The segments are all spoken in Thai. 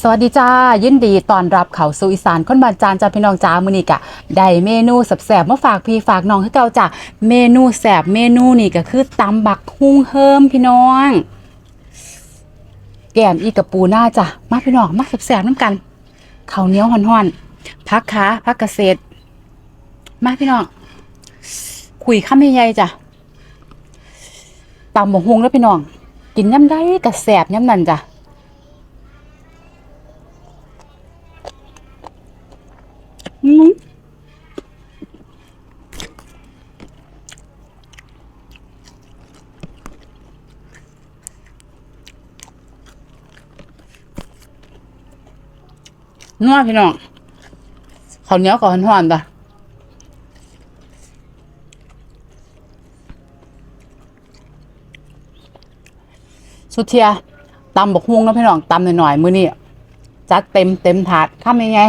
สวัสดีจ้ายินดีตอนรับเขาสู่อีสานคนบานจานจ้าพี่น้องจ้ามือนี้กะได้เมนูสแสบมาฝากพี่ฝากน้องคือเก่าจ้าเมนูแสบเมนูนี่ก็คือตำบักฮุ่งเฮิมพี่น้อง แกมอีกับปูหน้าจ้ะมาพี่น้องมาสแสบน้ำกันเขาเนี้ยวห่อนๆพักขาพักเกษตร มาพี่น้องคุยข้ามใหญ่จ้ะตำบักฮุ่งแล้วพี่น้อง กินย่ำได้กะแสบย่ำนั่นจ้ะ นัวพี่น้องข้าวเหนียวกับห่อนๆจ้ะสุดเทียตำบกฮุ้งเนาะพี่น้องตำหน่อยๆมื้อนี้จัดเต็มเต็มถาดข้ามยังไง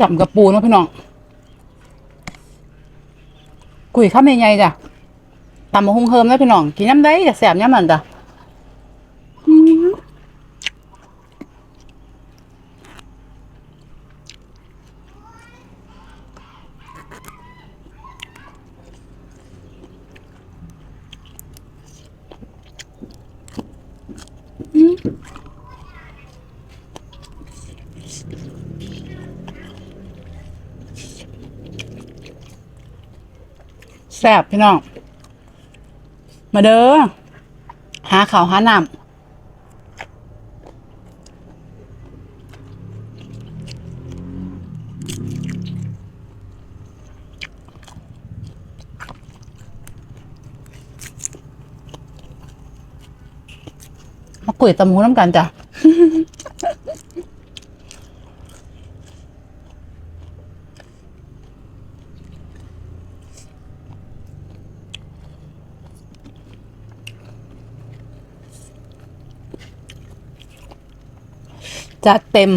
จับกับปูเนาะพี่น้องกุยข้ามยงไงจ้ะตำมะฮุงเฮิมแล้วพี่น้องกินน้ำได้แต่แสบน้ำมันจ้ะอืม แสบพี่น้อง มาเด้อ หาข่าวหาน้ำมากุยตำหูน้ำกันจ้ะ จัดเต็ม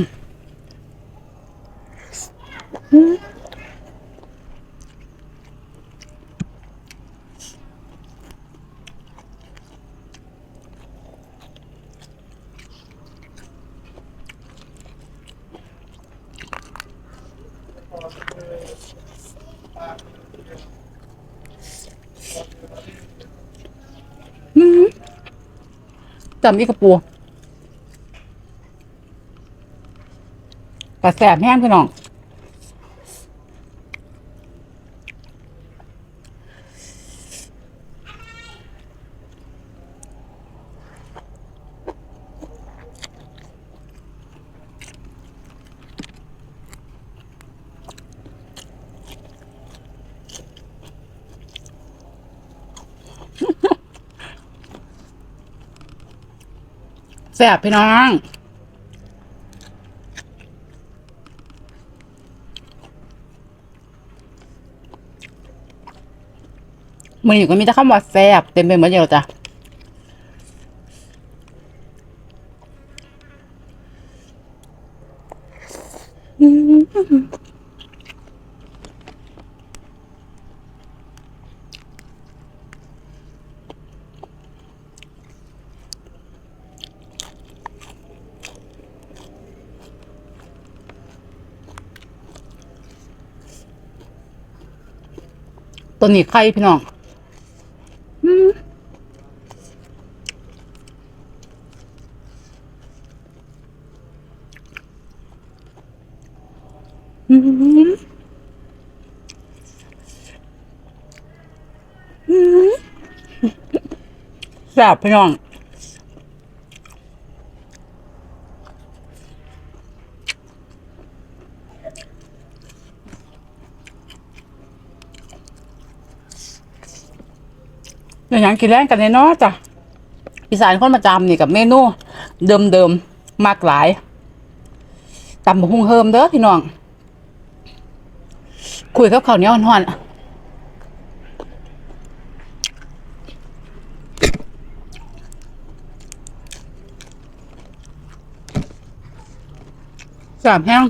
จำอีกกระปู กระแสบแห้งพี่น้องแสบพี่น้อง มันอยู่ก็มีแต่คำว่าแซ่บเต็มไปหมดเลยจ้ะตัวนี้ไข่พี่น้อง อืมอืมแซ่บพี่น้องอย่างอย่างกินแรงกันเลยเนาะจ้ะอีสานคนประจำนี่กับเมนูเดิมๆมากหลายตำบักหุ่งเฮิมเด้อพี่น้อง คุยกับเขาเนียวห่อนๆสามแห้ง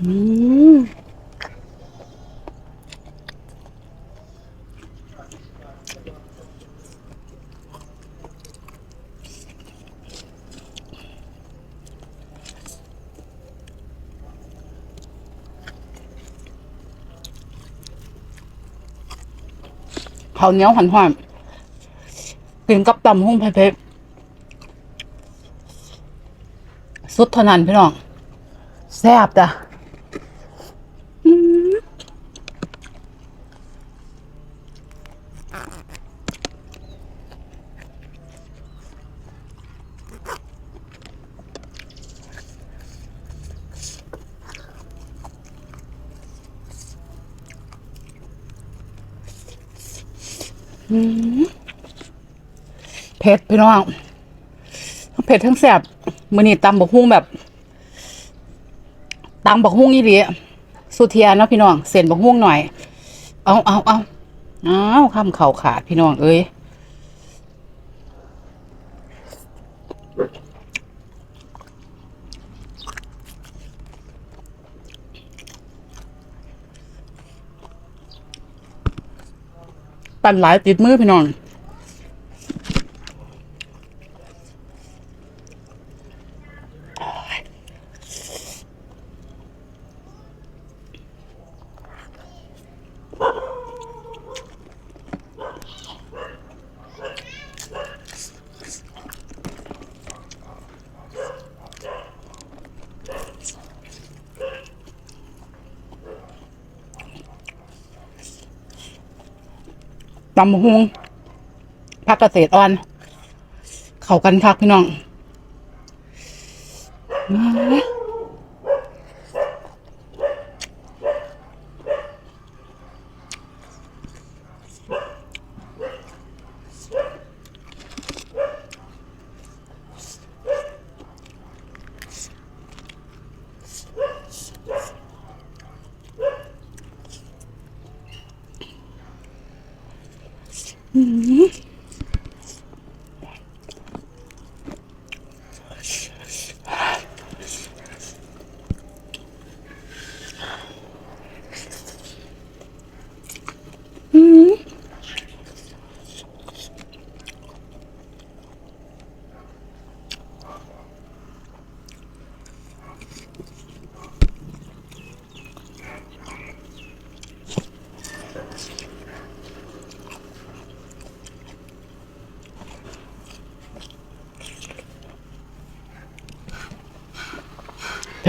อืม ข้าวเหนียวหันหอนกินกับตำหุ้งเผ็ดสุดเท่านั้นพี่น้อง แซ่บจ้ะอืม เผ็ดพี่น้องทั้งเผ็ดทั้งแสบมือนี่ตำบักฮุ่งแบบตำบักฮุ่งอีหลีสุเทียเนาะพี่น้องเส้นบักฮุ่งหน่อย เอาเอาเอาเอ้าคำเข่าขาดพี่น้องเอ้ย ปั่นหลายติดมือพี่น้อง ตำหุงผักเกษตรอ่อน เข้ากันคักพี่น้อง เ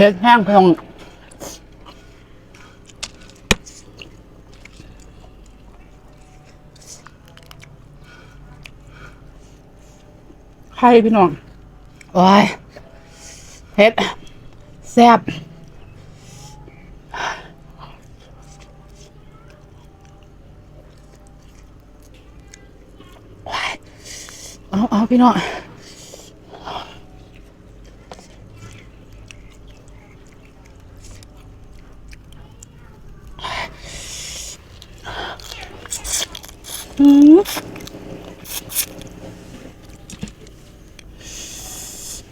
ผ็ดแห้งพี่น้องไข่พี่น้อง โอ้ยเผ็ดแซ่บเอาเอาพี่น้อง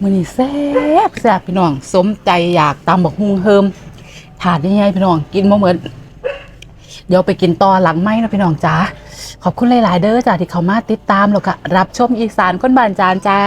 มันนี่แซ่บแซ่บพี่น้อง สมใจอยากตำบักฮุงเฮิมถาดใหญ่ๆพี่น้องกินมาเหมือนเดี๋ยวไปกินต่อหลังไม้นะพี่น้องจ้าขอบคุณหลาย ๆ เด้อจ้าที่เขามาติดตามแล้วก็รับชมอีสานคนบานจานจ้า